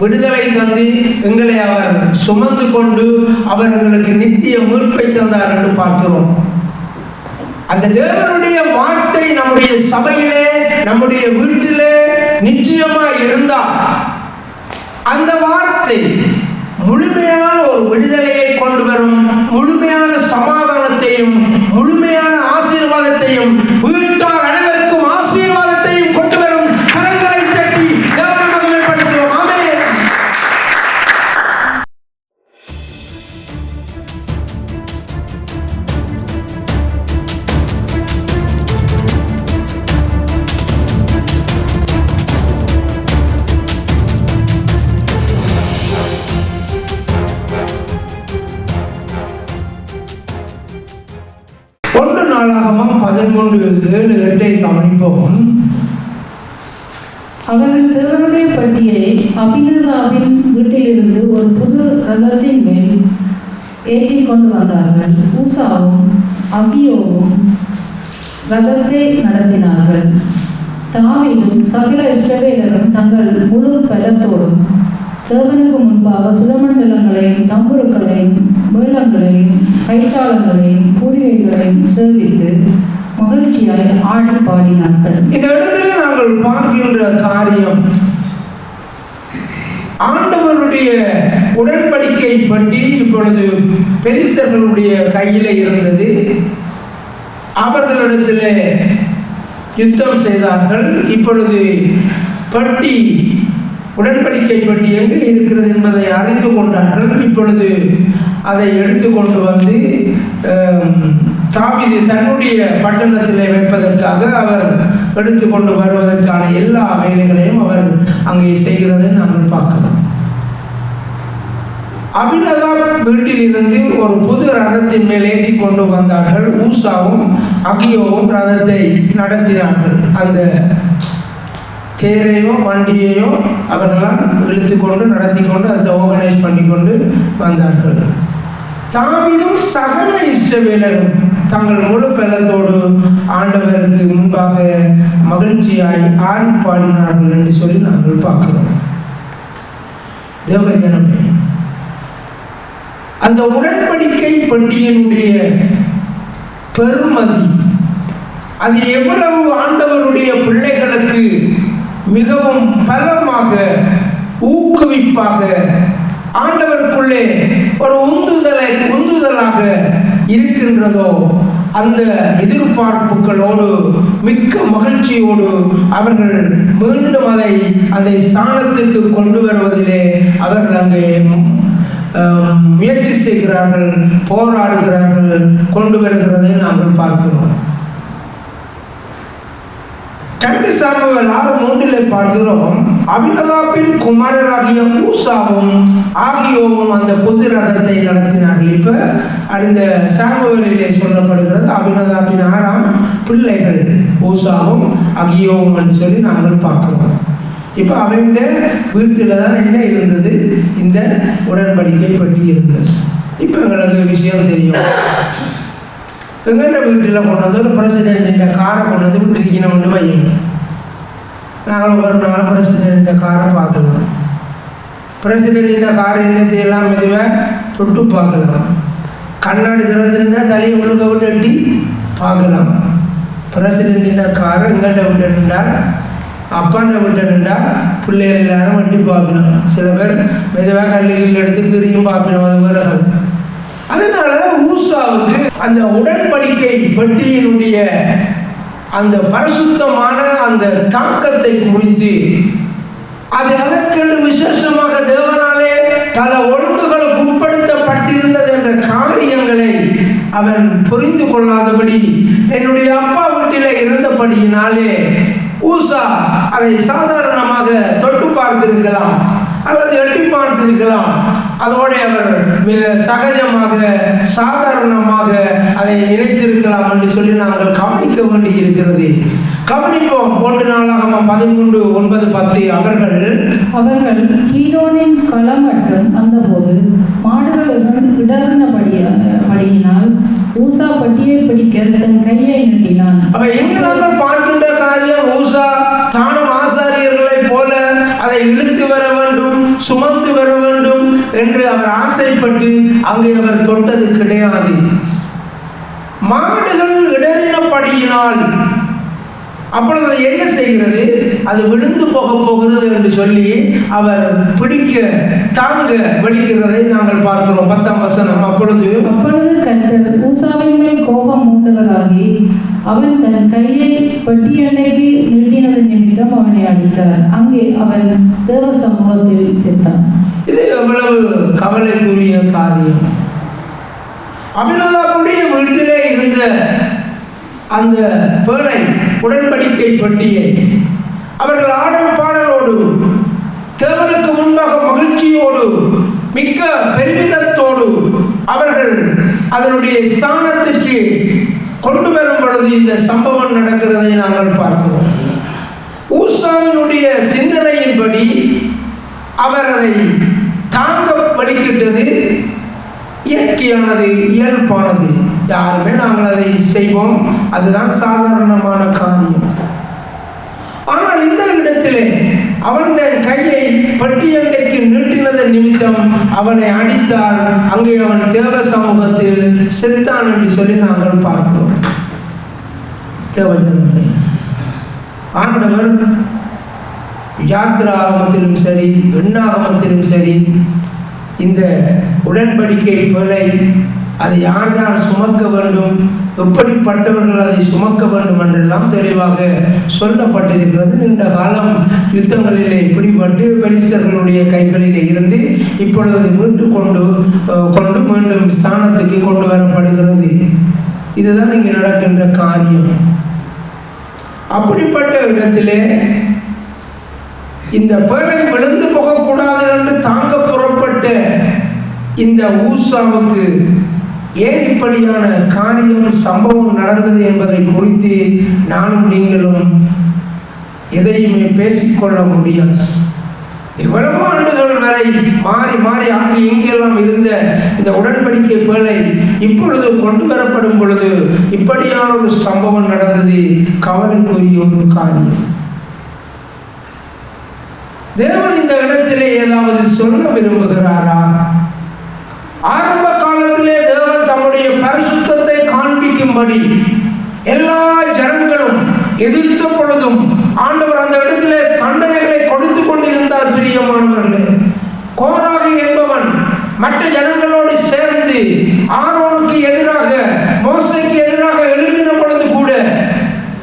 விடுதலை தந்து எங்களை அவர் சுமந்து கொண்டு அவர்களுக்கு நித்திய மீட்பை தந்தார் என்று பார்க்கிறோம். அந்த தேவனுடைய வார்த்தை நம்முடைய சபையிலே நம்முடைய வீட்டிலே நிச்சயமா இருந்தால் அந்த வார்த்தை முழுமையான ஒரு விடுதலையை கொண்டு வரும் முழுமையான சமாதானத்தையும் முழுமையான ஆசீர்வாதத்தையும் வீட்டார் நாளாகமும் பதிமூன்று கவனிப்போம் அவர்கள் தேவனுடைய பட்டியை அபினதாவின் வீட்டிலிருந்து ஒரு புது ரதத்தின் மேல் ஏற்றி கொண்டு வந்தார்கள். ஊசாவும் அகியோவும் ரதத்தை நடத்தினார்கள். தாவீதும் சகல இஸ்ரவேலரும் தங்கள் முழு பலத்தோடும் தேவனுக்கு முன்பாக சுரமண்டலங்களையும் தம்புருக்களையும் மேளங்களையும் கைத்தாளங்களையும் பூரிகைகளையும் சேவித்து மகிழ்ச்சியாய் ஆடி பாடினார்கள். இந்த இடத்துல நாங்கள் பார்க்கின்ற காரியம் ஆண்டவருடைய உடன்படிக்கை பற்றி இப்பொழுது பெரிசர்களுடைய கையில இருந்தது. அவர்களிடத்தில் யுத்தம் செய்தார்கள். இப்பொழுது பட்டி உடன்படிக்கை பட்டி எங்கே இருக்கிறது என்பதை அறிந்து கொண்டார்கள். இப்பொழுது அதை எடுத்துக்கொண்டு வந்து ஆம், தன்னுடைய பட்டணத்திலே வைப்பதற்காக அவர் எடுத்துக்கொண்டு வருவதற்கான எல்லா வேலைகளையும் அவர் அங்கே செய்கிறதை நாங்கள் பார்க்கலாம் அபினதாப் வீட்டில் இருந்து ஒரு புது ரதத்தின் மேல் ஏற்றி கொண்டு வந்தார்கள். ஊசாவும் அகியோவும் ரதத்தை நடத்தினார்கள். அந்த தேரையோ வண்டியையோ அவர்களால் இழுத்து கொண்டு நடத்தி கொண்டு அதை ஆர்கனைஸ் பண்ணி கொண்டு வந்தார்கள். தாவிதும் சகல இஸ்ரவேலரும் தங்கள் முழு பலத்தோடு ஆண்டவருக்கு முன்பாக மகிழ்ச்சியாய் ஆடி பாடினார்கள் என்று சொல்லி நாங்கள் பார்க்கிறோம். தேவஜனமே அந்த உடன்படிக்கை பண்டிகையினுடைய பெருமதி அது எவ்வளவு ஆண்டவருடைய பிள்ளைகளுக்கு மிகவும் பலமாக ஊக்குவிப்பாக ஆண்டவருக்குள்ளே ஒரு உந்துதலை உந்துதலாக இருக்கின்றதோ அந்த எதிர்பார்ப்புகளோடு மிக்க மகிழ்ச்சியோடு அவர்கள் மீண்டும் அதை அந்த ஸ்தானத்திற்கு கொண்டு வருவதிலே அவர்கள் அங்கே முயற்சி செய்கிறார்கள் போராடுகிறார்கள் கொண்டு வருகிறதை நாங்கள் பார்க்கிறோம். ரெண்டு சாமுவேல் ஆறு மூன்றிலே பார்க்கிறோம். அபினதாப்பின் குமாரராகிய ஊசாவும் ஆகியோவும் அந்த புது ரதத்தை நடத்தினார்கள். இப்ப அடுத்த சாமுவேலிலே சொல்லப்படுகிறது அபினதாப்பின் ஆறாம் பிள்ளைகள் ஊசாவும் அகியோவும் என்று சொல்லி நாங்கள் பார்க்கிறோம். இப்போ அவங்க வீட்டில் தான் என்ன இருந்தது? இந்த உடன்படிக்கை பற்றி இருந்தது. இப்போ எங்களுக்கு விஷயம் தெரியும். எங்கள்கிட்ட வீட்டில் கொண்டு வந்து ஒரு பிரசிடென்ட் காரை கொண்டு வந்து விட்டுருக்கணும்னு வையுங்க நாங்கள் ஒரு நாள் பிரசிடென்ட் காரை பார்க்கலாம் பிரசிடென்ட் காரை என்ன செய்யலாம் மெதுவாக தொட்டு பார்க்கலாம். கண்ணாடி திறந்திருந்தால் தலையை உழுக விட்டு எட்டி பார்க்கலாம். பிரசிடென்ட் காரை எங்கள்கிட்ட விட்டுருந்தால் அப்பாண்ட விட்டுருந்தா பிள்ளைகள் எல்லாரும் வண்டி பார்க்கணும். சில பேர் மெதுவாக கல்லுகள் எடுத்து கிரியும் பார்க்கணும். அது மாதிரி அதனால ஊசாவுக்கு அந்த உடன்படிக்கை பெட்டியினுடைய அந்த பரிசுத்தமான அந்த தாக்கத்தை குறித்து அது அதற்கென்று விசேஷமாக தேவனாலே பல ஒழுங்குகளுக்கு உட்படுத்தப்பட்டிருந்தது என்ற காரியங்களை அவன் புரிந்து கொள்ளாதபடி என்னுடைய அப்பா வீட்டிலே இருந்தபடியினாலே ஊசா அதை சாதாரணமாக தொட்டு பார்த்திருக்கலாம். பார்த்திருக்கலாம் அதோடு அவர் மிக சகஜமாக சாதாரணமாக அதை நினைத்திருக்கலாம் என்று சொல்லி நாங்கள் கவனிக்க வேண்டி இருக்கிறது கவனிப்போம். ஒன்று நாளாக பதிமூன்று ஒன்பது பத்து. அவர்கள் அவர்கள் கீரோனின் களம் மட்டும் வந்தபோது மாடுகள் இடர்ந்தபடியினால் ஊசா பட்டியை பிடிக்க தன் கையை நீட்டினான். அப்ப எங்க நாங்கள் பார்க்கின்ற காரியம் ஊசா தானும் ஆசாரியர்களைப் போல அதை இழுத்து வர வேண்டும் சுமந்து வர வேண்டும் என்று அவர் ஆசைப்பட்டு அங்கே அவர் தொட்டது கிடையாது. மாடுகள் இடறினபடியினால் அப்பொழுது அது என்ன செய்கிறது? அது விழுந்து போக போகிறது என்று சொல்லி அவர் பிடிக்க தாங்க வலிக்கிறதை நாங்கள் பார்க்கிறோம். பத்தாம் வசனம். அப்பொழுது அப்பொழுது கர்த்தர் ஊசாவின் மேல் கோபம் மூண்டவராகி அவன் தன் கையை பட்டியண்டைக்கு நீட்டினது நிமித்தம் அவனை அடித்தார். அங்கே அவன் தேவ சமூகத்தில் சேர்த்தான். இது எவ்வளவு கவலைக்குரிய காரியம். அபிநதாவுடைய வீட்டிலே இருந்த அந்த பேழை உடன்படிக்கை பட்டியை அவர்கள் ஆடல் பாடலோடு தேவனுக்கு முன்பாக மகிழ்ச்சியோடு மிக்க பெருமிதத்தோடு அவர்கள் அதனுடைய ஸ்தானத்திற்கு கொண்டு வரும் பொழுது இந்த சம்பவம் நடக்கிறதை நாங்கள் பார்க்கிறோம். ஊசாவினுடைய சிந்தனையின்படி அவர் அதை தாங்க வலிக்கிட்டது இயற்கையானது இயல்பானது. யாருமே நாங்கள் அதை செய்வோம். அதுதான் சாதாரணமான காரியம். ஆனால் இந்த இடத்திலே அவன் தன் கையை பட்டியண்டைக்கு நீட்டினதன் நிமித்தம் அவனை அடித்தால் அங்கே அவன் தேவ சமூகத்தில் செத்தான் என்று சொல்லி நாங்கள் பார்க்கிறோம். தேவஜனமே ஆண்டவர் யாத்திராகமத்திலும் சரி எண்ணாகமத்திலும் சரி இந்த உடன்படிக்கை தொலை அதை யார் யார் சுமக்க வேண்டும் எப்படிப்பட்டவர்கள் அதை சுமக்க வேண்டும் என்றெல்லாம் தெளிவாக சொல்லப்பட்டிருக்கிறது. நீண்ட காலம் யுத்தங்களிலே இப்படிப்பட்டு பெலிஸ்தர்களுடைய கைகளிலே இருந்து இப்பொழுது அது மீட்டு கொண்டு கொண்டு மீண்டும் ஸ்தானத்துக்கு கொண்டு வரப்படுகிறது. இதுதான் இங்கே நடக்கின்ற காரியம். அப்படிப்பட்ட இடத்திலே இந்த பேழை விழுந்து போகக்கூடாது என்று தாங்க புறப்பட்ட இந்த ஊசாவுக்கு ஏன் இப்படியான காரியம் சம்பவம் நடந்தது என்பதை குறித்து நானும் நீங்களும் எதையுமே பேசிக்கொள்ள முடியாது. எவ்வளவு ஆண்டுகள் வரை மாறி மாறி அங்கு இங்கெல்லாம் இருந்த இந்த உடன்படிக்கை பேழை இப்பொழுது கொண்டு வரப்படும் பொழுது இப்படியான ஒரு சம்பவம் நடந்தது. கவலைக்குரிய ஒரு காரியம். தேவன் இந்த இடத்திலே ஏதாவது சொல்ல விரும்புகிறாரா? ஆரம்ப காலத்திலே தேவன் தம்முடைய பரிசுத்தத்தை காண்பிக்கும்படி எல்லா ஜனங்களும் எதிர்த்த பொழுதும் ஆண்டவர் அந்த இடத்திலே தண்டனைகளை கொடுத்து கொண்டிருந்தார் பிரியமானவர்களே. கோராகி என்பவன் மற்ற ஜனங்களோடு சேர்ந்து ஆரோனுக்கு எதிராக மோசைக்கு எதிராக எழுப்பின பொழுது கூட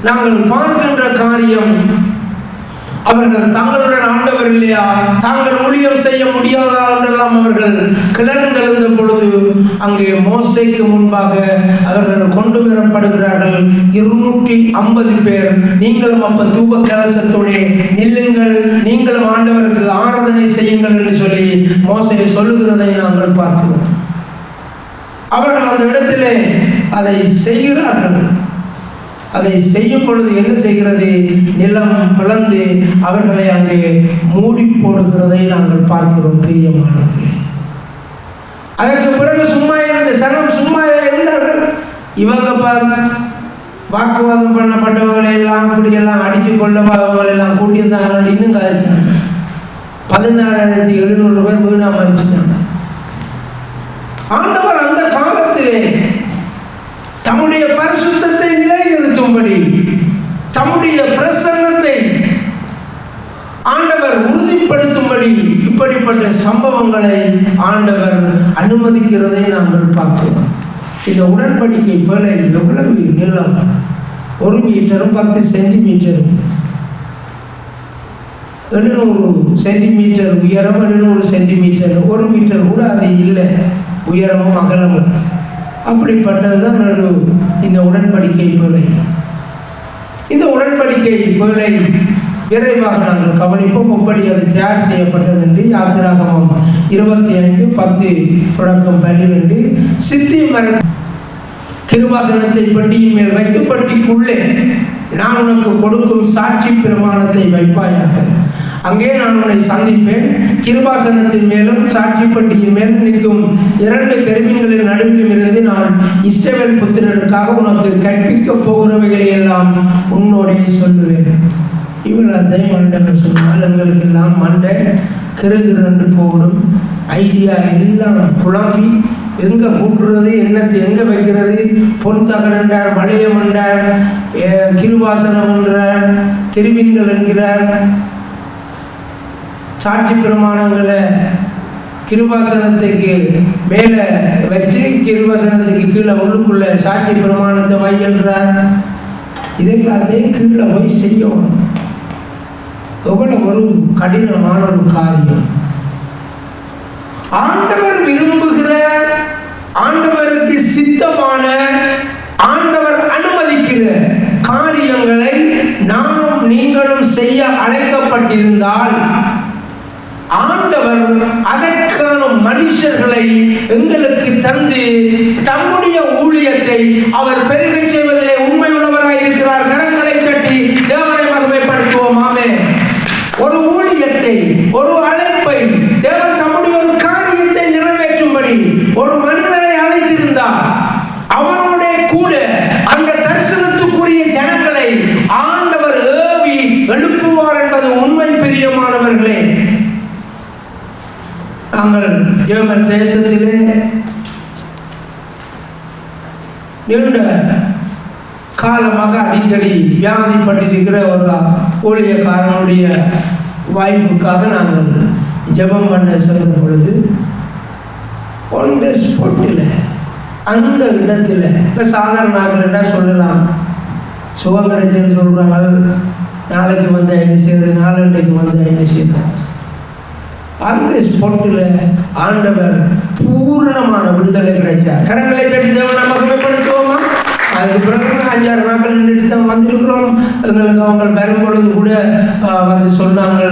நாங்கள் பார்க்கின்ற காரியம் அவர்கள் தங்களுடன் ஆண்டவர் இல்லையா? தாங்கள் ஊழியம் செய்ய முடியாதா என்றெல்லாம் அவர்கள் கிளர்ந்தெழுந்த பொழுது அங்கே மோசைக்கு முன்பாக அவர்கள் கொண்டு வரப்படுகிறார்கள். இருநூற்றி ஐம்பது பேர். நீங்களும் அப்ப தூப கலசத்தோடே நில்லுங்கள். நீங்களும் ஆண்டவருக்கு ஆராதனை செய்யுங்கள் என்று சொல்லி மோசை சொல்லுகிறதை நாங்கள் பார்க்கிறோம். அவர்கள் அந்த இடத்திலே அதை செய்கிறார்கள். அதை செய்யும் பொழுது என்ன செய்கிறது? நிலம் பிளந்து அவர்களை அங்கே மூடி போடுகிறதை நாங்கள் பார்க்கிறோம் பிரியமானவர்களே. அதற்கு பிறகு சும்மா இருந்த சனம் சும்மா இருந்தார்கள் இவங்க பாருங்க வாக்குவாதம் பண்ணப்பட்டவங்களை எல்லாம் இப்படியெல்லாம் அடிச்சு கொள்ளவங்களை எல்லாம் கூட்டியிருந்தாங்க இன்னும் காய்ச்சாங்க பதினாறாயிரத்தி எழுநூறு பேர் வீணா மறிச்சிட்டாங்க. ஆண்டவர் அந்த காலத்திலே தம்முடைய பரிசு நிலைநிறுத்தும்படி தம்முடைய பிரசன்னத்தை ஆண்டவர் உறுதிப்படுத்தும்படி இப்படிப்பட்ட சம்பவங்களை ஆண்டவர் அனுமதிக்கிறதை நாங்கள் பார்க்கிறோம். இந்த உடன்படிக்கை போல எவ்வளவு நீளம்? ஒரு மீட்டரும் பத்து சென்டிமீட்டரும் எழுநூறு சென்டிமீட்டர் உயரம் எழுநூறு சென்டிமீட்டர். ஒரு மீட்டர் கூட அது இல்லை. உயரமும் அகலமும். அப்படிப்பட்டதுதான் தான் இந்த உடன்படிக்கை பிழை. இந்த உடன்படிக்கை பிழை விரைவாக நாங்கள் கவனிப்போம். எப்படி அது தயார் செய்யப்பட்டது என்று யாத்திராகமம் இருபத்தி ஐந்து பத்து தொடக்கம் பன்னிரெண்டு. சித்தி மர கிருவாசனத்தை பட்டியின் மேல் வைத்து பட்டிக்குள்ளே நான் உனக்கு கொடுக்கும் சாட்சி பிரமாணத்தை வைப்பாயாக. அங்கே நான் உன்னை சந்திப்பேன். கிருபாசனத்தின் மேலும் சாட்சிப்பட்டியின் மேலும் நிற்கும் இரண்டு கருவிகளின் நடுவிலும் இருந்து நான் இஷ்டவேல் புத்திரனுக்காக உனக்கு கற்பிக்க போகிறவைகளை எல்லாம் உன்னோடே சொல்லுவேன். இவ்வளோத்தையும் ஆண்டவர் சொன்னால் எங்களுக்கெல்லாம் மண்டை கிருகிருந்து போகணும். ஐடியா எல்லாம் குழம்பி எங்கே கூட்டுறது என்னத்தை எங்கே வைக்கிறது பொன் தகடன்றார் வளையம் என்றார் கிருவாசனம் என்றார் கிருமின்கள் என்கிறார் சாட்சி பிரமாணங்களை கிருபாசனத்துக்கு மேலே வச்சு கிருபாசனத்துக்கு கீழே உள்ளுக்குள்ள சாட்சி பிரமாணத்தை வைக்கின்றார் இதெல்லாத்தையும் கீழே போய் செய்யணும் எவ்வளவு ஒரு கடினமான ஒரு காரியம். ஆண்டவர் விரும்புகிற ஆண்டவருக்கு சித்தமான ஆண்டவர் அனுமதிக்கிற காரியங்களை நானும் நீங்களும் செய்ய அழைக்கப்பட்டிருந்தால் ஆண்டவர் அதற்கான மனுஷர்களை எங்களுக்கு தந்து தம்முடைய ஊழியத்தை அவர் பெருகச் செய்வதை உண்மையுள்ளவராய் இருக்கிறார் கரங்களை கட்டி தேவனை மகிமைப்படுத்துவோம் ஆமே ஒரு ஊழியத்தை ஒரு அழைப்பை தேவன் தம்முடைய ஒரு காரியத்தை நிறைவேற்றும்படி ஒரு மனிதனை அழைத்திருந்தார் அவனோட கூட அந்த தரிசனத்துக்குரிய ஜனங்களை ஆண்டவர் ஏவி எழுப்புவார் என்பது உண்மை பிரியமானவர்களே ஜெர்மன் தேசத்திலே நீண்ட காலமாக அடிக்கடி வியாதிப்பட்டிருக்கிற ஒரு ஊழியக்காரனுடைய வாய்ப்புக்காக நாங்கள் ஜெபம் பண்ண சென்ற பொழுது ஒன் த ஸ்பாட்டில் அந்த இடத்துல இப்போ சாதாரண நாங்கள் என்ன சொல்லலாம்? சுகம் கிடைச்சுன்னு சொல்கிறாங்க நாளைக்கு வந்து என்ன செய்யுது நாளன்றைக்கு வந்து என்ன செய்யணும் அந்த ஸ்பாட்டில் ஆண்டவர் பூரணமான விடுதலை கிடைச்சார். கரங்களை தட்டி தேவனை மகிமைப்படுத்துவோமா அதுக்கு பிறகு அஞ்சாறு நாட்கள் நின்றுட்டு தான் வந்திருக்கிறோம். எங்களுக்கு அவங்க வரும் பொழுது கூட வந்து சொன்னாங்க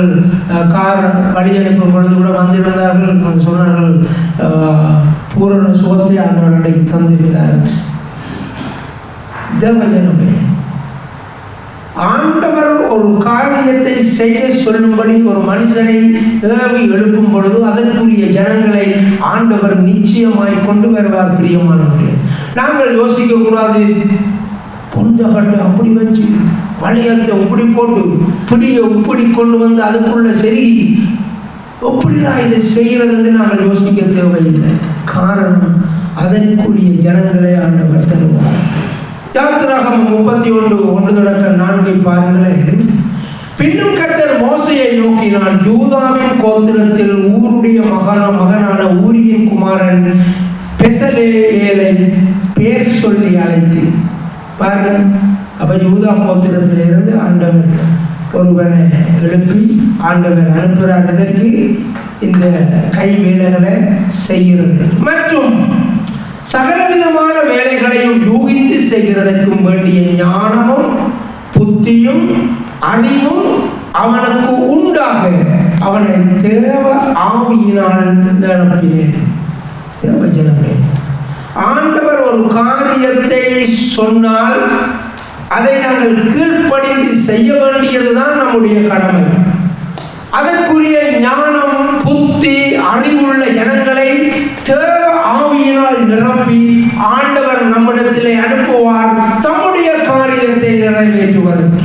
கார் வழி அனுப்பும் பொழுது கூட வந்திருந்தார்கள். வந்து சொன்னார்கள் பூரண சுகத்தை ஆண்டவர் அன்றைக்கு தந்திருந்தார் தேவஜனமே ஆண்டவர் ஒரு காரியத்தை செய்ய சொல்லும்படி ஒரு மனுஷனை ஏவி எழுப்பும் பொழுது அதற்குரிய ஜனங்களை ஆண்டவர் நிச்சயமாய் கொண்டு வருவார் பிரியமானவர்களே. நாங்கள் யோசிக்க கூடாது பொந்தகட்டை அப்படி வச்சு வளையத்தை இப்படி போட்டு பிடியை இப்படி கொண்டு வந்து அதுக்குள்ள சரி எப்படிடா இதை செய்கிறதுன்னு நாங்கள் யோசிக்க தேவையில்லை. காரணம் அதற்குரிய ஜனங்களை ஆண்டவர் தருவார். யாத்திராகம் முப்பத்தி ஒன்று ஒன்று தொடக்க நான்கை பாருங்களேன். பின்னும் கர்த்தர் மோசையை நோக்கினான் ஜூதாவின் கோத்திரத்தில் ஊருடைய மகன மகனான ஊரியின் குமாரன் பெசலேலை பேர் சொல்லி அழைத்து பாருங்க அப்ப யூதா கோத்திரத்திலிருந்து ஆண்டவர் ஒருவனை எழுப்பி ஆண்டவர் அனுப்புகிறார். இந்த கை வேலைகளை செய்கிறது. மற்றும் சகலவிதமான வேலைகளையும் யூகித்து செய்கிறதற்கும் வேண்டிய ஞானமும் புத்தியும் அறிவும் அவனுக்கு உண்டாக. அவனை தேவ ஆவியினால் நிரப்பினேன் தேவ ஜனமே ஆண்டவர் ஒரு காரியத்தை சொன்னால் அதை நாங்கள் கீழ்ப்படிந்து செய்ய வேண்டியதுதான் நம்முடைய கடமை. அதற்குரிய ஞானம் புத்தி அறிவுள்ள ஜனங்களை தேவ ஆவியால் நிரப்பி ஆண்டவர் நம்மிடத்திலே அனுப்புவார். தம்முடைய காரியத்தை நிறைவேற்றுவதற்கு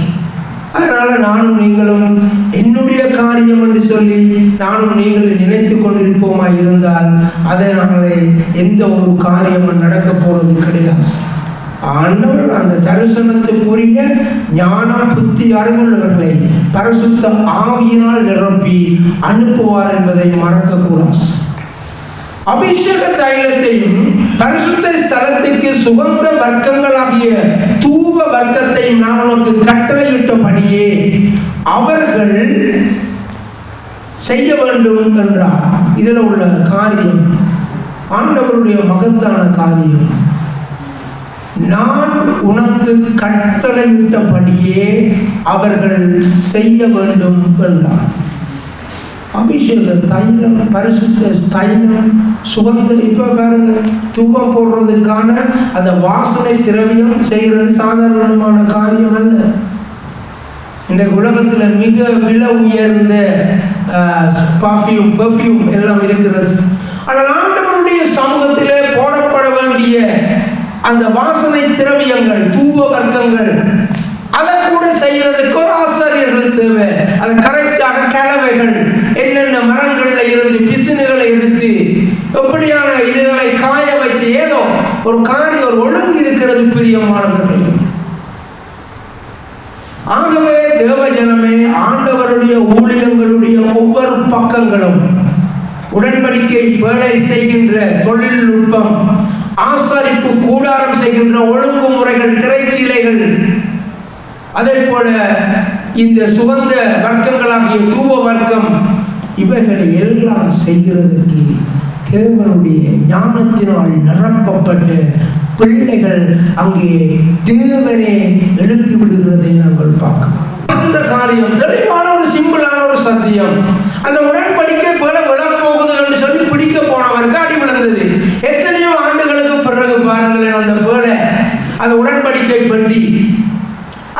அதனால நானும் நீங்களும் என்னுடைய காரியம் என்று சொல்லி நானும் நீங்களும் நினைத்து கொண்டிருப்போமா இருந்தால் அதனாலே எந்த ஒரு காரியமும் நடக்க போவது கிடையாது. ஆண்டவர் அந்த தரிசனத்துக்குரிய ஞான புத்தி அறிவுள்ளவர்களை பரிசுத்த ஆவியினால் நிரப்பி அனுப்புவார் என்பதை மறக்கக்கூடாது. அபிஷேக தைலத்தையும் பரிசுத்த ஸ்தலத்துக்கு சுகந்த வர்க்கங்களாகிய தூவ வர்க்கத்தையும் நான் உனக்கு கட்டளையிட்டபடியே அவர்கள் செய்ய வேண்டும் என்றார். இதில் உள்ள காரியம் ஆண்டவருடைய மகத்தான காரியம். நான் உனக்கு கட்டளையிட்டபடியே அவர்கள் செய்ய வேண்டும் என்றார். அபிஷேக தைலம் பரிசுத்த தைலம் சுகந்த இப்போ பாருங்க தூபம் போடுறதுக்கான அந்த வாசனை திரவியம் செய்கிறது சாதாரணமான காரியம் அல்ல. இந்த உலகத்தில் மிக விலை உயர்ந்த பர்ஃப்யூம் பெர்ஃப்யூம் எல்லாம் இருக்கிறது. ஆனால் ஆண்டவருடைய சமூகத்திலே போடப்பட வேண்டிய அந்த வாசனை திரவியங்கள் தூப வர்க்கங்கள் அதை கூட செய்யறதுக்கு ஒரு ஆசிரியர்கள் தேவை. அது கரெக்டாக கலவைகள் என்னென்ன மரங்கள்ல இருந்து பிசினுகளை எடுத்து எப்படியான இதுகளை காய வைத்து ஏதோ ஒரு காரியம் ஒரு ஒழுங்கு இருக்கிறது பிரியமானவர்கள். ஆகவே தேவஜனமே ஆண்டவருடைய ஊழியங்களுடைய ஒவ்வொரு பக்கங்களும் உடன்படிக்கை வேலை செய்கின்ற தொழில்நுட்பம் ஆசாரிப்பு கூடாரம் செய்கின்ற ஒழுங்குமுறைகள் திரைச்சீலைகள் அதே போல இந்த சுகந்த வர்க்கங்களாகிய தூவ வர்க்கம் இவைகளை எல்லாம் செய்கிறதற்கு தேவனுடைய ஞானத்தினால் நிரப்பப்பட்ட பிள்ளைகள் அங்கே தேவனே எழுப்பி விடுகிறதை நாங்கள் பார்க்கலாம். அந்த காரியம் தெளிவான ஒரு சிம்பிளான ஒரு சத்தியம். அந்த உடன்படிக்கை போல விழப்போகுது என்று சொல்லி பிடிக்க போனவருக்கு அடி விழுந்தது. எத்தனையோ ஆண்டுகளுக்கு பிறகு பாருங்களேன் அந்த போல அந்த உடன்படிக்கை பற்றி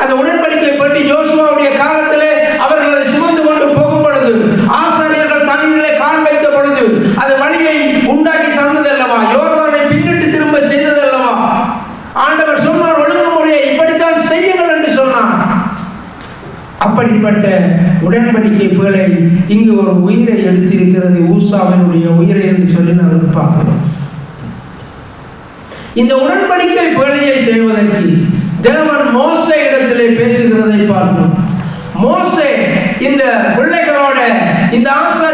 அந்த உடன்படிக்கை பெட்டி யோசுவாவுடைய காலத்திலே அவர்கள் அதை சுமந்து கொண்டு போகும் பொழுது ஆசாரியர்கள் தண்ணீரிலே கால் வைத்த பொழுது அது வழியை உண்டாக்கி தந்ததல்லவா யோர்தானை பின்னிட்டு திரும்ப செய்ததல்லவா ஆண்டவர் சொன்னார் ஒழுங்குமுறையை இப்படித்தான் செய்யுங்கள் என்று சொன்னார் அப்படிப்பட்ட உடன்படிக்கை புகழை இங்கு ஒரு உயிரை எடுத்திருக்கிறது ஊசாவினுடைய உயிரை என்று சொல்லி நான் பார்க்கிறோம் இந்த உடன்படிக்கை புகழையை செய்வதற்கு தேவன் மோச இடத்திலே பேசுகிறதை பார்க்கணும் மோசே இந்த பிள்ளைகளோட இந்த ஆசை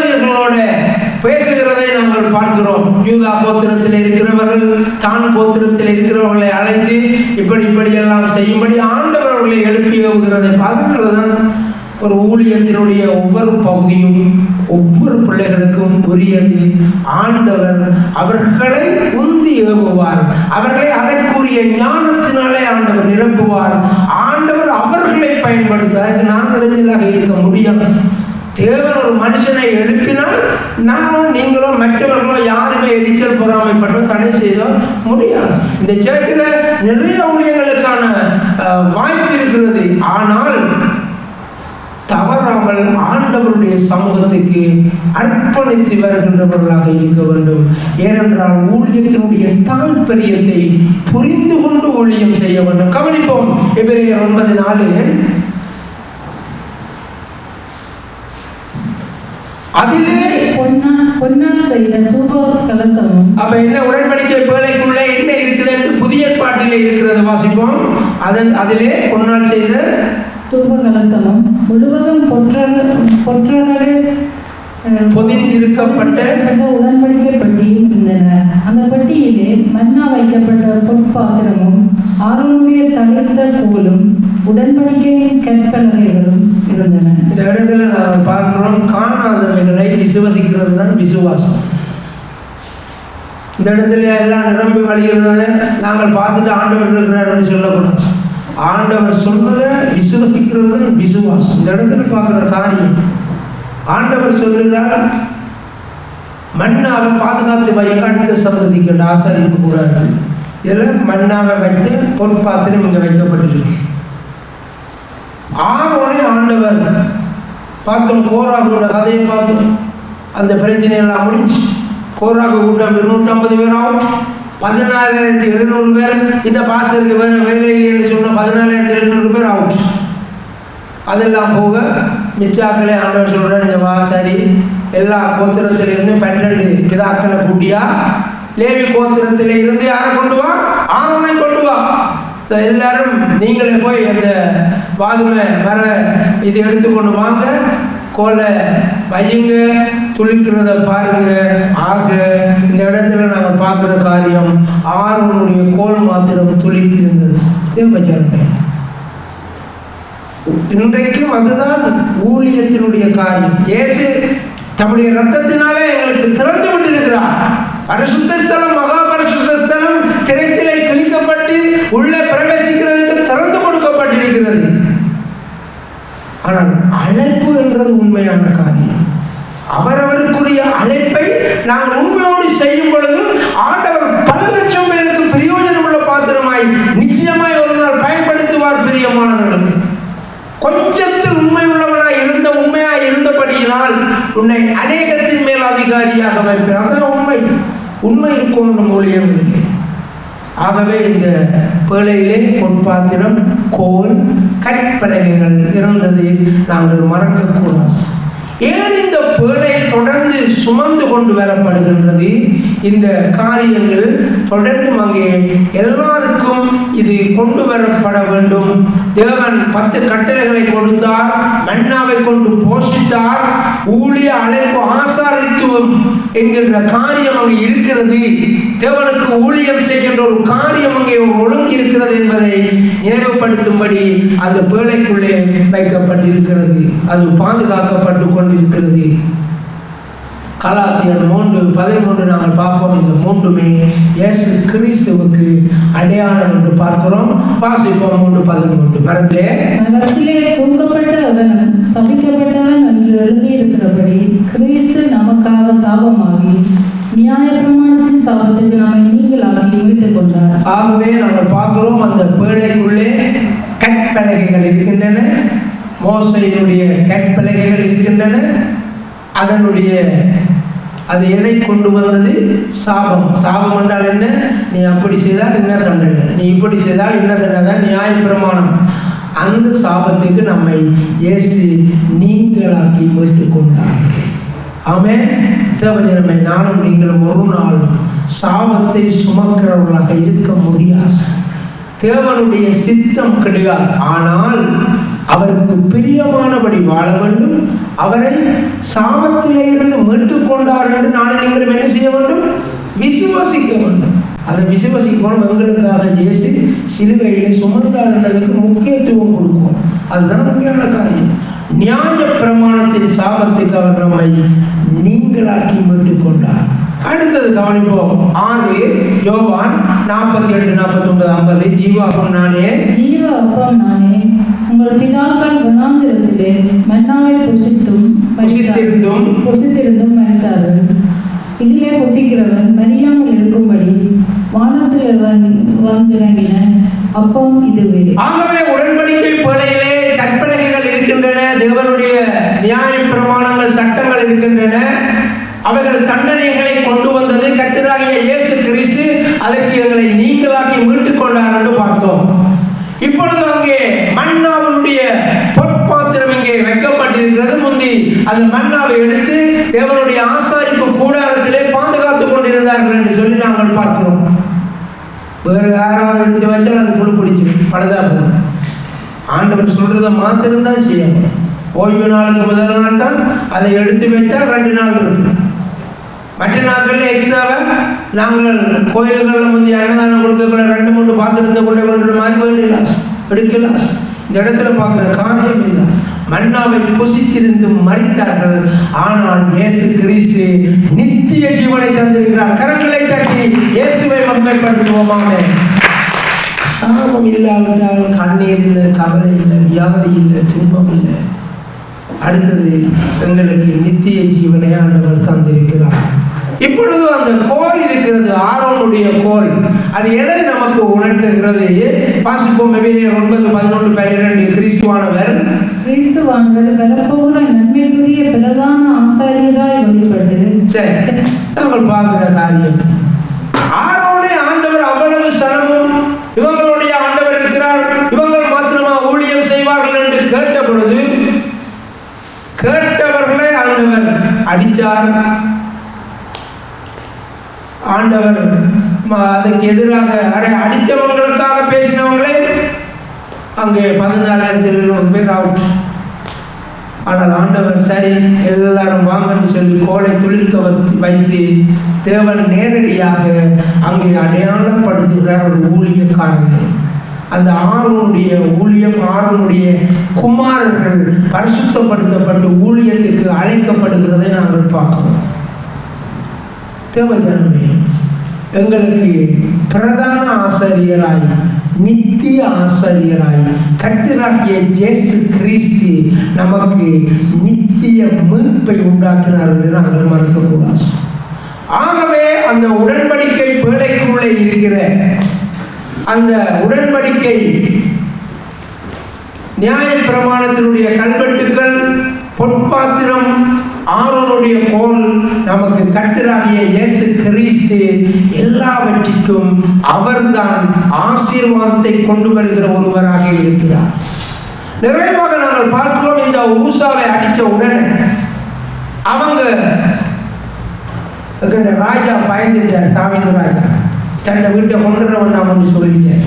பேசுகிறதை நாங்கள் பார்க்கிறோம். யூதா கோத்திரத்தில் இருக்கிறவர்கள் தான் கோத்திரத்தில் இருக்கிறவர்களை அழைத்து இப்படி இப்படி எல்லாம் செய்யும்படி ஆண்டவர் அவர்களை எழுப்பி ஏவுகிறதை அதனாலதான் ஒரு ஊழியத்தினுடைய ஒவ்வொரு பகுதியும் ஒவ்வொரு பிள்ளைகளுக்கும் உரியது. ஆண்டவர் அவர்களை உந்தி ஏவுவார். அவர்களை அதற்குரிய ஞானத்தினாலே ஆண்டவர் நிரப்புவார் ஆண்டவர் அவர்களை பயன்படுத்துவார். நான் இளைஞராக இருக்க முடியாது. தேவன் ஒரு மனுஷனை எழுப்பினால் நானும் நீங்களும் மற்றவர்களோ யாருமே எரிச்சல் பொறாமைப்பட்டோ தடை செய்தோ முடியாது. இந்த சேர்ச்சில் நிறைய ஊழியர்களுக்கான வாய்ப்பு இருக்கிறது. ஆனால் தவறாமல் ஆண்டவருடைய சமூகத்துக்கு அர்ப்பணித்து வருகின்றவர்களாக இருக்க வேண்டும். ஏனென்றால் ஊழியத்தினுடைய தாற்பயத்தை புரிந்து கொண்டு ஊழியம் செய்ய வேண்டும். கவனிப்போம் எபிரேயர் ஒன்பது நாலு. அதிலே பொன்னா பொன்னால் செய்த தூப கலசமும் அப்ப என்ன உடன்படிக்கை பேழைக்குள்ள என்ன இருக்குது என்று புதிய ஏற்பாட்டிலே இருக்கிறது வாசிப்போம். அதன் அதிலே பொன்னால் செய்த தூப கலசமும் முழுவதும் பொற்ற பொற்றகளில் அஹ், பொதிந்திருக்கப்பட்ட உடன்படிக்கை பெட்டியும் இருந்தன. அந்த பெட்டியிலே மன்னா வைக்கப்பட்ட பொற்பாத்திரமும் ஆரோனுடைய தளிர்த்த கோலும் உடன்படிக்கையின் கற்பலகைகளும் இருந்தன. இந்த இடத்துல நாம் பார்க்கிறோம் விசுவசிக்கிறது தான் விசுவாசம். இந்த இடத்துல எல்லாம் நிரம்பி வழிகிறத நாங்கள் பார்த்துட்டு ஆண்டவர் இருக்கிறார்னு சொல்லக்கூடாது. ஆண்டவர் சொன்னதை விசுவசிக்கிறது விசுவாசம். இந்த இடத்துல பார்க்குற காரியம் ஆண்டவர் சொல்லுகிறார் மண்ணால பாதுகாத்து வைக்க அடுத்த சந்ததிக்கு ஆசை கூடாது இதில் மண்ணாவை வைத்து பொற்பாத்திரம் இங்கே வைக்கப்பட்டிருக்கு. ஆரோனே ஆண்டவர் பார்த்தோம் கோராகோட கதையை பார்த்தோம் அந்த பிரச்சனையெல்லாம் முடிஞ்சு கோராக கூட்டம் இருநூற்றம்பது பேர் ஆகும் பதினாலாயிரத்தி எழுநூறு பேர் இந்த பாசருக்கு வேறு வேலை இல்லைன்னு சொன்ன பதினாலாயிரத்தி எழுநூறு பேர் ஆகும். அதெல்லாம் போக மிச்சாக்களே ஆண்டவர் சொல்கிறார் இந்த வாசாரி எல்லா கோத்திரத்திலிருந்து பன்னெண்டு பிதாக்களை கூட்டியா லேவி கோத்திரத்தில் இருந்து யாரை கொண்டு வா? ஆரோனை கொண்டு வா. எல்லாரும் நீங்களே போய் அந்த வாதுமை மர இது எடுத்துக்கொண்டு வாங்க. கோலை வையுங்க துளிக்கிறத பாருங்க. ஆக இந்த இடத்துல நாங்கள் பார்க்குற காரியம் ஆரோனுடைய கோல் மாத்திரம் துளித்திருந்தது. வச்சிருக்கேன் இன்றைக்கும் அதுதான் ஊழியத்தினுடைய காரியம். இயேசு தம்முடைய ரத்தத்தினாலே எங்களுக்கு திறந்து விட்டிருக்கிறார். பரிசுத்த ஸ்தலம் மகா பரிசுத்த ஸ்தலம் திரைச்சிலை கிழிக்கப்பட்டு உள்ளே பிரவேசிக்கிறதுக்கு திறந்து கொடுக்கப்பட்டிருக்கிறது. ஆனால் அழைப்பு என்றது உண்மையான காரியம். அவரவருக்குரிய அழைப்பை நாங்கள் உண்மையோடு செய்யும் பொழுது ஆண்டவர் பல லட்சம் பேருக்கு பிரயோஜனமுள்ள பாத்திரமாய் நிச்சயமாய் ஒரு நாள் பயன்படுத்துவார் பிரியமானவர்களுக்கு கொஞ்சத்தில் உண்மை உள்ளவனாய் இருந்த உண்மையாய் இருந்தபடியினால் உன்னை அநேகத்தின் மேல் அதிகாரியாக வைப்பேன் அதான் உண்மை. உண்மை இருக்கும் நம் ஆகவே இந்த பேழையிலே பொற்பாத்திரம் கோல் கற்பலகைகள் இருந்ததை நாங்கள் மறக்கக்கூடாது. ஏழு பேழை தொடர்ந்து சுமந்து கொண்டு வரப்படுகின்றது. இந்த காரியங்கள் தொடர்ந்து அங்கே எல்லாருக்கும் இது கொண்டு வரப்பட வேண்டும். தேவன் பத்து கட்டளைகளை கொடுத்தார் மன்னாவை கொண்டு போஷித்தார் ஊழிய அழைப்பு ஆசாரித்துவம் என்கின்ற காரியம் அங்கே இருக்கிறது. தேவனுக்கு ஊழியம் செய்கின்ற ஒரு காரியம் அங்கே ஒழுங்கு இருக்கிறது என்பதை நினைவுபடுத்தும்படி அந்த பேழைக்குள்ளே வைக்கப்பட்டிருக்கிறது. அது பாதுகாக்கப்பட்டு கொண்டிருக்கிறது. கலாத்தியர் மூன்று பதிமூன்று நாங்கள் பார்ப்போம். இந்த மூன்றுமே இயேசு கிறிஸ்துவுக்கு அடையாளம் என்று பார்க்கிறோம். வாசிப்போம் மூன்று பதிமூன்று. தூக்கப்பட்ட அவனும் சபிக்கப்பட்டவன் என்று எழுதியிருக்கிறபடி கிறிஸ்து நமக்காக சாபமாகி நியாயப்பிரமாணத்தின் சாபத்துக்கு நம்மை நீங்களாக்கி மீட்டுக் கொண்டார் ஆகவே நாங்கள் பார்க்கிறோம் அந்த பேழைக்குள்ளே கற்பலகைகள் இருக்கின்றன. மோசையினுடைய கற்பலகைகள் இருக்கின்றன. அதனுடைய அது எதை கொண்டு வந்தது? சாபம். சாபம் என்றால் என்ன? நீ அப்படி செய்தால் என்ன தண்டனை. நீ இப்படி செய்தால் என்ன தண்டனை. நியாய பிரமாணம். அந்த சாபத்துக்கு நம்மை இயேசு நீங்களாக்கி மீட்டுக் கொண்டார். ஆமே தேவஜனமே நானும் நீங்களும் ஒரு நாள் சாபத்தை சுமக்கிறவர்களாக இருக்க முடியாது. தேவனுடைய சித்தம் கிடையாது. ஆனால் அவருக்கு பிரியமானபடி வாழ வேண்டும். அவரை சாபத்திலே இருந்து மீட்டுக் கொண்டார் என்று நான் நீங்களும் என்ன செய்ய வேண்டும்? விசுவாசிக்க வேண்டும். அதை விசுவாசிக்கணும் எங்களுக்காக இயேசு சிலுவையிலே சுமந்தார் என்பதற்கு முக்கியத்துவம் கொடுக்கும். அதுதான் முக்கியமான காரியம். நியாய பிரமாணத்தின் சாபத்துக்கு அவர் நம்மை நீங்களாக்கி மீட்டுக் கொண்டார். அடுத்தது கவனிப்போம். ஆறு ஜோவான் நாற்பத்தி எட்டு நாற்பத்தி ஒன்பது ஐம்பது. ஜீவாக்கும் நானே. ஜீவா அப்பம் நானே. உங்கள் பிதாக்கள் வனாந்திரத்திலே மன்னாவை புசித்தும் புசித்திருந்தும் புசித்திருந்தும் மறித்தார்கள் இதிலே புசிக்கிறவன் மறியாமல் இருக்கும்படி வானத்தில் வந்திறங்கின. அப்பம் இதுவே. ஆகவே உடன்படிக்கை பேழையிலே கற்பனைகள் இருக்கின்றன தேவனுடைய நியாய பிரமாணங்கள் சட்டங்கள் இருக்கின்றன. அவைகள் தண்டனைகளை கொண்டு வந்தது கத்திராகிய இயேசு கிறிஸ்து. அதற்கு எங்களை நீங்களாக்கி மீட்டுக் கொண்டார் என்று பார்த்தோம். இப்பொழுது அங்கே மன்னாவுடைய பொற்பாத்திரம் இங்கே வைக்கப்பட்டிருக்கிறது முந்தி அந்த மன்னாவை எடுத்து தேவனுடைய ஆசாரிப்பு கூடாரத்திலே பாதுகாத்துக் கொண்டிருந்தார்கள் என்று சொல்லி நாங்கள் பார்க்கிறோம். வேறு யாராவது எடுத்து வச்சால் அது குழு பிடிச்சிடும் பழுதா போகும். ஆண்டவன் சொல்றதை மாத்திரம் தான் செய்யணும். ஓய்வு நாளுக்கு முதல் நாள் தான் அதை எடுத்து வைத்தால் ரெண்டு நாள் இருக்கும் மற்ற நாட்களில் எக்ஸ்ட்ராவை நாங்கள் கோயில்களில் முந்தைய அன்னதானம் கொடுக்கக்குள்ள ரெண்டு மூணு பாத்திரத்தை கொள்ள கொண்டு மாதிரி வேண்டியலாஸ் எடுக்கலாஸ் இந்த இடத்துல பார்க்குற காரியம் இல்லை. மன்னாவை புசித்திருந்து மறித்தார்கள். ஆனால் இயேசு கிறிஸ்து நித்திய ஜீவனை தந்திருக்கிறார். கரங்களை தட்டி இயேசுவை மகிமைப்படுத்துவோமாக சாபம் இல்லாவிட்டால் கண்ணீர் இல்லை கவலை இல்லை வியாதி இல்லை துன்பம் இல்லை. அடுத்தது எங்களுக்கு நித்திய ஜீவனை ஆண்டவர் தந்திருக்கிறார். இப்பொழுது அந்த கோல் இருக்கிறது ஆரோனுடைய கோல். அது எதை நமக்கு உணர்த்துகிறது? வாசிப்போம் எபிரேயர் ஒன்பது பதினொன்று பன்னிரெண்டு. கிறிஸ்துவானவர். கிறிஸ்துவானவர் வரப்போகிற நன்மைக்குரிய பிரதான ஆசாரியராய் வெளிப்பட்டு சரி நாங்கள் பார்க்கிற காரியம். ஆரோனே ஆண்டவர் அவ்வளவு சனமும் இவங்களுடைய ஆண்டவர் இருக்கிறார். இவங்கள் மாத்திரமா ஊழியம் செய்வார்கள் என்று கேட்ட பொழுது கேட்டவர்களே ஆண்டவர் அடித்தார் ஆண்டவர் அதுக்கு எதிராக அடை அடித்தவங்களுக்காக பேசினவங்களே அங்கே பதினாலாயிரத்தி எழுநூறு பேர் அவுட் ஆனால் ஆண்டவர் சரி எல்லாரும் வாங்கன்னு சொல்லி கோலை துளிர்க்க வைத்து வைத்து தேவன் நேரடியாக அங்கே அடையாளப்படுத்துகிறார் ஒரு ஊழியக்காரன். அந்த ஆரோனுடைய ஊழியம் ஆரோனுடைய குமாரர்கள் பரிசுத்தப்படுத்தப்பட்டு ஊழியத்துக்கு அழைக்கப்படுகிறதை நாங்கள் பார்க்கிறோம். தேவஜனமே எங்களுக்கு பிரதான ஆசிரியராய் நித்திய ஆசிரியராய் கர்த்தராகிய ஜேசு கிறிஸ்து நமக்கு நித்திய மீட்பை உண்டாக்கினார் என்று நாங்கள் மறக்கக்கூடாது. ஆகவே அந்த உடன்படிக்கை பேழைக்குள்ளே இருக்கிற அந்த உடன்படிக்கை நியாய பிரமாணத்தினுடைய கல்வெட்டுக்கள் பொற்பாத்திரம் ஆரோனுடைய கோல் நமக்கு கட்டுராகிய இயேசு கிறிஸ்து எல்லாவற்றிற்கும் அவர்தான் ஆசீர்வாதத்தை கொண்டு வருகிற ஒருவராக இருக்கிறார். நிறைவாக நாங்கள் பார்க்கிறோம் இந்த ஊசாவை அடித்த உடனே அவங்க ராஜா பயந்துட்டார் தாமித ராஜா. தன்னை வீட்டை கொண்டுறவன் நான் ஒன்று சொல்லிட்டேன்.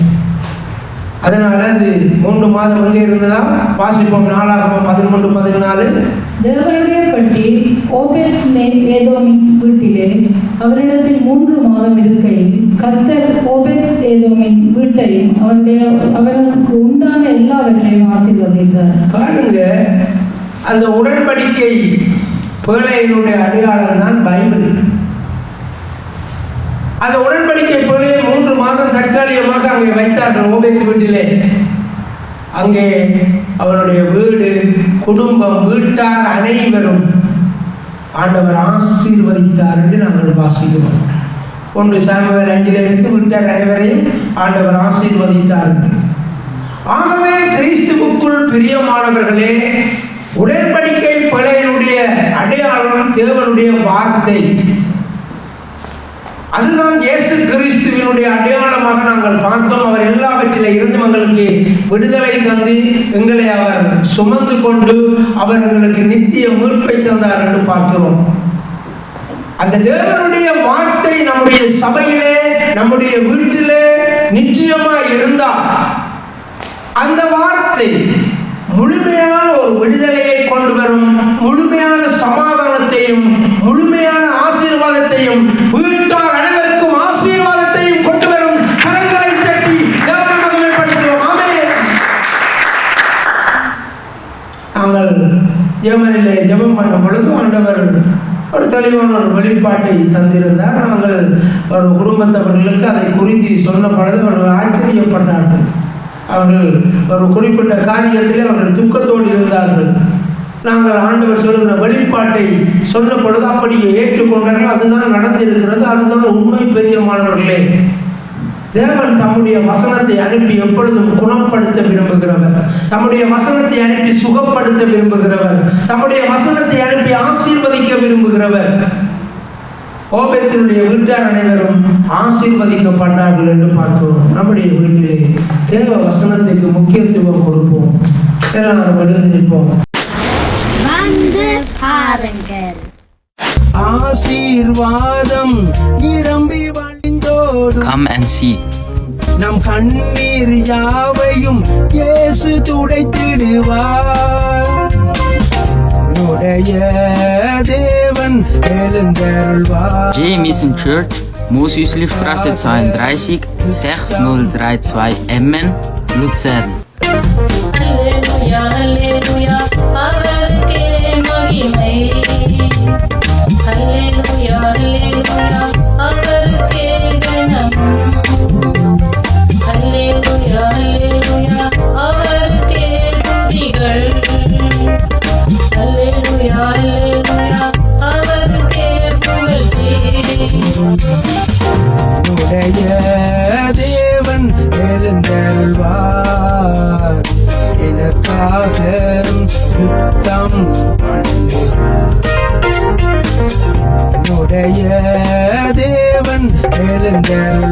அதனால அது மூன்று மாதம் எங்கே இருந்ததா? வாசிப்போம் நாளாகமம் பதினொன்று பதினாலு. தேவனுடைய பட்டி ஓபேத் ஏதோமின் வீட்டிலே அவரிடத்தில் மூன்று மாதம் இருக்கையில் கத்தர் ஓபேத் ஏதோமின் வீட்டையும் அவருடைய அவருக்கு உண்டான எல்லாவற்றையும் ஆசீர்வதித்தார். பாருங்க அந்த உடன்படிக்கை பேழையினுடைய அடையாளம் தான் பைபிள். அந்த உடன்படிக்கை பேழையை மூன்று மாதம் தற்காலிகமாக அங்கே வைத்தார்கள் ஓபேத் வீட்டிலே. அங்கே அவருடைய வீடு குடும்பம் வீட்டார் அனைவரும் ஆண்டவர் ஆசீர்வதித்தார் என்று நாங்கள் வாசிக்கிறோம். ஒன்று சாமுவேல் அஞ்சிலே இருந்து வீட்டார் அனைவரையும் ஆண்டவர் ஆசீர்வதித்தார் ஆகவே கிறிஸ்துவுக்குள் பிரியமானவர்களே உடன்படிக்கை பிழையினுடைய அடையாளம் தேவனுடைய வார்த்தை. அதுதான் இயேசு கிறிஸ்துவினுடைய அடையாளமாக நாங்கள் பார்த்தோம். அவர் எல்லாவற்றில இருந்து எங்களுக்கு விடுதலை தந்து எங்களை அவர் சுமந்து கொண்டு அவர் எங்களுக்கு நித்திய மீட்பை தந்தார் என்று பார்க்கிறோம். அந்த தேவனுடைய வார்த்தை நம்முடைய சபையிலே நம்முடைய வீட்டிலே நிச்சயமா இருந்தா அந்த வார்த்தை முழுமையான ஒரு விடுதலையை கொண்டு வரும் முழுமையான சமாதானத்தையும் முழுமையான ஆசீர்வாதத்தையும் வீட்டார் அனைவருக்கும் ஆசீர்வாதத்தையும் கொண்டு வரும் கரங்களை தட்டி நாங்கள் ஜெர்மனிலே ஜெபம் பண்ண பொழுது ஆண்டவர் ஒரு தெளிவான ஒரு வெளிப்பாட்டை தந்திருந்தார். நாங்கள் ஒரு குடும்பத்தவர்களுக்கு அதை குறித்து சொன்ன பொழுது அவர்கள் ஆச்சரியப்பட்டார்கள். அவர்கள் ஒரு குறிப்பிட்ட காரியத்திலே அவர்கள் துக்கத்தோடு இருந்தார்கள். நாங்கள் ஆண்டவர் சொல்லுகிற வெளிப்பாட்டை சொன்ன பொழுது அப்படியே ஏற்றுக்கொண்டார்கள் அதுதான் நடந்திருக்கிறது. அதுதான் உண்மை பெரியமானவர்களே. தேவன் தம்முடைய வசனத்தை அனுப்பி எப்பொழுதும் குணப்படுத்த விரும்புகிறவர். தம்முடைய வசனத்தை அனுப்பி சுகப்படுத்த விரும்புகிறவர். தம்முடைய வசனத்தை அனுப்பி ஆசீர்வதிக்க விரும்புகிறவர். ஓபத்தினுடைய வீட்டார் அனைவரும் ஆசீர்வதிக்கப்பட்டார்கள் என்று பார்க்கிறோம். நம்முடைய வீட்டிலே தேவ வசனத்துக்கு முக்கியத்துவம் கொடுப்போம். எல்லாரும் எழுந்து நிற்போம். ஆசீர்வாதம் நிரம்பி வழிந்தோடும் Come and see. நம் கண்ணீர் யாவையும் இயேசு துடைத்திடுவார். உடைய Herrn Ellenderlwa. J. Mission Church, Musiusliftstraße 32, 6032 Emmen, Luzern. down.